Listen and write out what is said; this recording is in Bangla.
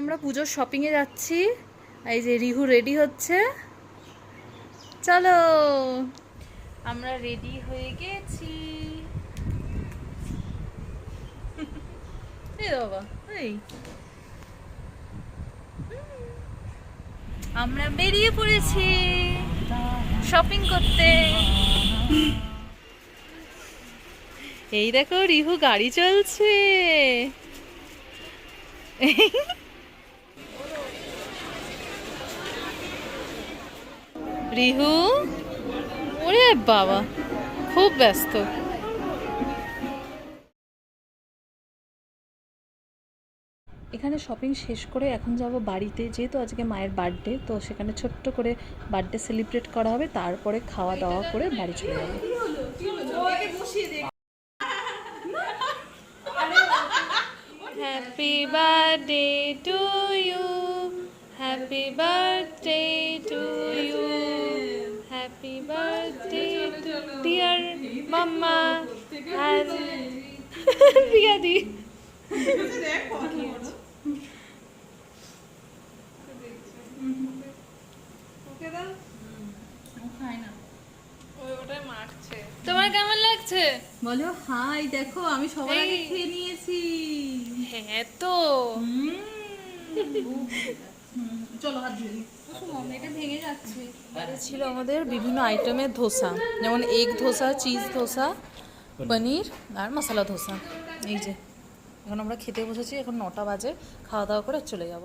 আমরা পুজোর শপিংয়ে যাচ্ছি। এই যে রিহু রেডি হচ্ছে। চলো। আমরা রেডি হয়ে গেছি। বাবা আমরা বেরিয়ে পড়েছি শপিং করতে। এই দেখো, রিহু গাড়ি চলছে। রিহু ওরে বাবা খুব ব্যস্ত এখানে শপিং শেষ করে এখন যাব বাড়িতে যেহেতু আজকে মায়ের বার্থডে তো সেখানে ছোট্ট করে বার্থডে সেলিব্রেট করা হবে তারপরে খাওয়া দাওয়া করে বাড়ি চলে যাব Happy birthday to you. Happy birthday dear mama and Riyadi. তোমার কেমন লাগছে? বলো হাই দেখো আমি সবার আগে খেয়ে নিয়েছি। হ্যাঁ তো। চলো হাত ধুয়ে ছিল আমাদের বিভিন্ন আইটেমের ধোসা যেমন এগ ধোসা চিজ ধোসা পনির। আর মশলা ধোসা। এই যে এখন আমরা খেতে বসেছি এখন নটা বাজে খাওয়া দাওয়া করে চলে যাব।